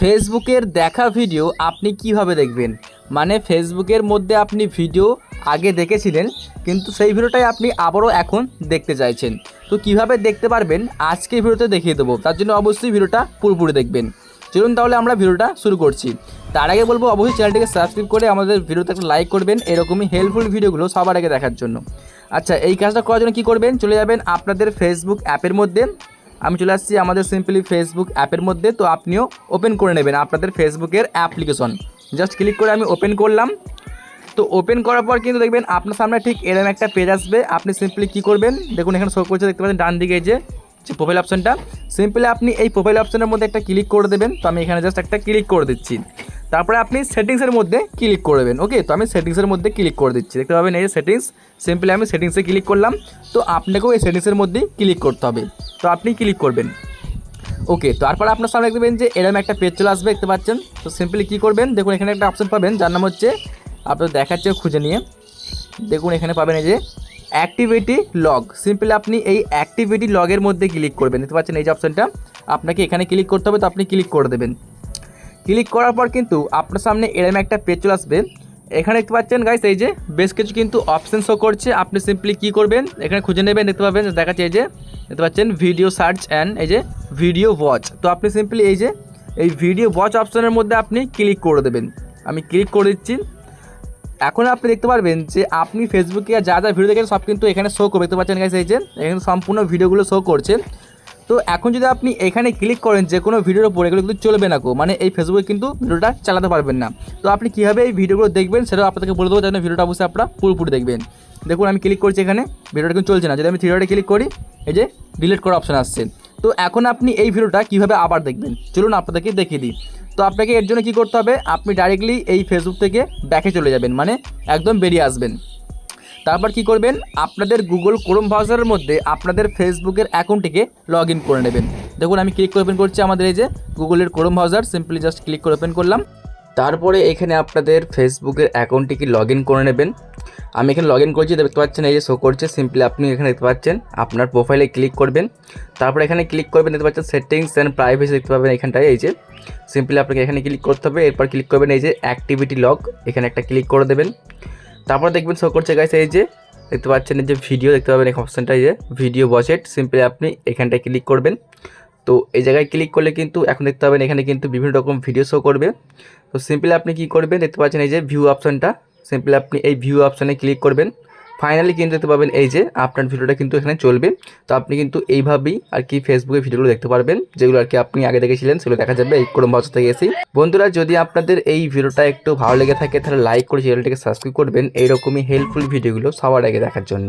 ফেসবুকের দেখা ভিডিও আপনি কীভাবে দেখবেন? মানে ফেসবুকের মধ্যে আপনি ভিডিও আগে দেখেছিলেন, কিন্তু সেই ভিডিওটাই আপনি আবারও এখন দেখতে চাইছেন। তো কীভাবে দেখতে পারবেন? আজকে ভিডিওতে দেখিয়ে দেবো। তার জন্য অবশ্যই ভিডিওটা পুরোপুরি দেখবেন। চলুন তাহলে আমরা ভিডিওটা শুরু করছি। তার আগে বলব, অবশ্যই চ্যানেলটিকে সাবস্ক্রাইব করে আমাদের ভিডিওতে একটা লাইক করবেন, এরকমই হেল্পফুল ভিডিওগুলো সবার আগে দেখার জন্য। আচ্ছা এই কাজটা করার জন্য কী করবেন? চলে যাবেন আপনাদের ফেসবুক অ্যাপের মধ্যে। আমি চলে আসছি আমাদের সিম্পলি ফেসবুক অ্যাপের মধ্যে, তো আপনিও ওপেন করে নেবেন আপনাদের ফেসবুকের অ্যাপ্লিকেশন জাস্ট ক্লিক করে আমি ওপেন করলাম। তো ওপেন করার পর কিন্তু দেখবেন আপনার সামনে ঠিক এরম একটা পেজ আসবে। আপনি সিম্পলি কী করবেন? দেখুন এখানে শো করছে, দেখতে পাচ্ছেন ডান দিকে যে যে প্রোফাইল অপশানটা সিম্পলি আপনি এই প্রোফাইল অপশানের মধ্যে একটা ক্লিক করে দেবেন। তো আমি এখানে জাস্ট একটা ক্লিক করে দিচ্ছি। তারপরে আপনি সেটিংসের মধ্যে ক্লিক করবেন ওকে তো আমি সেটিংসের মধ্যে ক্লিক করে দিচ্ছি। দেখতে পাবেন এই সেটিংস সিম্পলি আমি সেটিংসে ক্লিক করলাম। তো আপনাকেও এই সেটিংসের মধ্যেই ক্লিক করতে হবে। তো আপনি ক্লিক করবেন। ওকে তারপর আপনার সামনে দেখবেন যে এরম একটা পেজ চলে আসবে, দেখতে পাচ্ছেন? তো সিম্পলি কী করবেন? দেখুন, এখানে একটা অপশন পাবেন, যার নাম হচ্ছে আপনার দেখাচ্ছে খুঁজে নিয়ে। দেখুন, এখানে পাবেন এই যে অ্যাক্টিভিটি লগ সিম্পলি আপনি এই অ্যাক্টিভিটি লগের মধ্যে ক্লিক করবেন। দেখতে পাচ্ছেন এই যে অপশনটা আপনাকে এখানে ক্লিক করতে হবে, তো আপনি ক্লিক করে দেবেন। ক্লিক করার পর কিন্তু আপনার সামনে এরকম একটা পেজ চলে আসবে। এখানে দেখতে পাচ্ছেন গাইস এই যে বেশ কিছু কিন্তু অপশন শো করছে। আপনি সিম্পলি কী করবেন? এখানে খুঁজে নেবেন, দেখতে পাবেন, দেখাচ্ছে এই যে, দেখতে পাচ্ছেন ভিডিও সার্চ অ্যান্ড এই যে ভিডিও ওয়াচ তো আপনি সিম্পলি এই যে, এই ভিডিও ওয়াচ অপশনের মধ্যে আপনি ক্লিক করে দেবেন। আমি ক্লিক করে দিচ্ছি। এখন আপনি দেখতে পারবেন যে আপনি ফেসবুকে যা যা ভিডিও দেখেন, সব কিন্তু এখানে শো করবে। দেখতে পাচ্ছেন গাইস এই যে, এখানে সম্পূর্ণ ভিডিওগুলো শো করছে। তো এখন যদি আপনি এখানে ক্লিক করেন যে কোনো ভিডিওর উপর, এগুলো কিন্তু চলবে না কো মানে এই ফেসবুকে কিন্তু ভিডিওটা চালাতে পারবেন না। তো আপনি কীভাবে এই ভিডিওগুলো দেখবেন সেটাও আপনাকে বলে দেবো, যেন ভিডিওটা অবশ্যই আপনারা পুরোপুরি দেখবেন। দেখুন, আমি ক্লিক করছি এখানে ভিডিওটা কিন্তু চলছে না। যদি আমি থ্রিডে ক্লিক করি, এই যে ডিলিট করার অপশান আসছে। তো এখন আপনি এই ভিডিওটা কীভাবে আবার দেখবেন? চলুন আপনাদেরকে দেখিয়ে দিই। তো আপনাকে এর জন্য কী করতে হবে, আপনি ডাইরেক্টলি এই ফেসবুক থেকে ব্যাকে চলে যাবেন। মানে একদম বেরিয়ে আসবেন। তারপর কি করবেন? আপনাদের গুগল ক্রোম ব্রাউজারের মধ্যে আপনাদের ফেসবুকের অ্যাকাউন্টটিকে লগ ইন করে নেবেন। দেখুন, আমি ক্লিক করে ওপেন করছি আমাদের এই যে গুগলের chrome browser simply just click করে ওপেন করলাম। তারপরে এখানে আপনাদের ফেসবুকের অ্যাকাউন্টটিকে লগ ইন করে নেবেন। আমি এখানে লগ ইন করছি, দেখতে পাচ্ছেন, এই যে শো করছে সিম্পলি আপনি এখানে দেখতে পাচ্ছেন, আপনার প্রোফাইলে ক্লিক করবেন। তারপর এখানে ক্লিক করবেন, দেখতে পাচ্ছেন সেটিংস অ্যান্ড প্রাইভেসি দেখতে পাবেন এখানটায়, এই যে। সিম্পলি আপনাকে এখানে ক্লিক করতে হবে, এরপর ক্লিক করবেন, এই যে অ্যাক্টিভিটি লগ এখানে একটা ক্লিক করে দেবেন। তারপর দেখবেন শো করছে গাইস এই যে, দেখতে পাচ্ছেন যে ভিডিও দেখতে পাবেন এই যে ভিডিও বজেট সিম্পলি আপনি এখানটায় ক্লিক করবেন। তো এই জায়গায় ক্লিক করলে কিন্তু, এখন দেখতে পাবেন এখানে কিন্তু বিভিন্ন রকম ভিডিও শো করবে। তো সিম্পলি আপনি কি করবেন, দেখতে পাচ্ছেন এই যে ভিউ অপশানটা সিম্পলি আপনি এই ভিউ অপশানে ক্লিক করবেন। ফাইনালি কিন্তু দেখতে পাবেন এই যে আপনার ভিডিওটা কিন্তু এখানে চলবে। তো আপনি কিন্তু এইভাবেই আর কি ফেসবুকে ভিডিওগুলো দেখতে পারবেন, যেগুলো আর কি আপনি আগে দেখেছিলেন, সেগুলো দেখা যাবে এই কোনো বছর থেকে এসেই। বন্ধুরা, যদি আপনাদের এই ভিডিওটা একটু ভালো লেগে থাকে, তাহলে লাইক করে চ্যানেলটিকে সাবস্ক্রাইব করবেন, এইরকমই হেল্পফুল ভিডিওগুলো সবার আগে দেখার জন্য।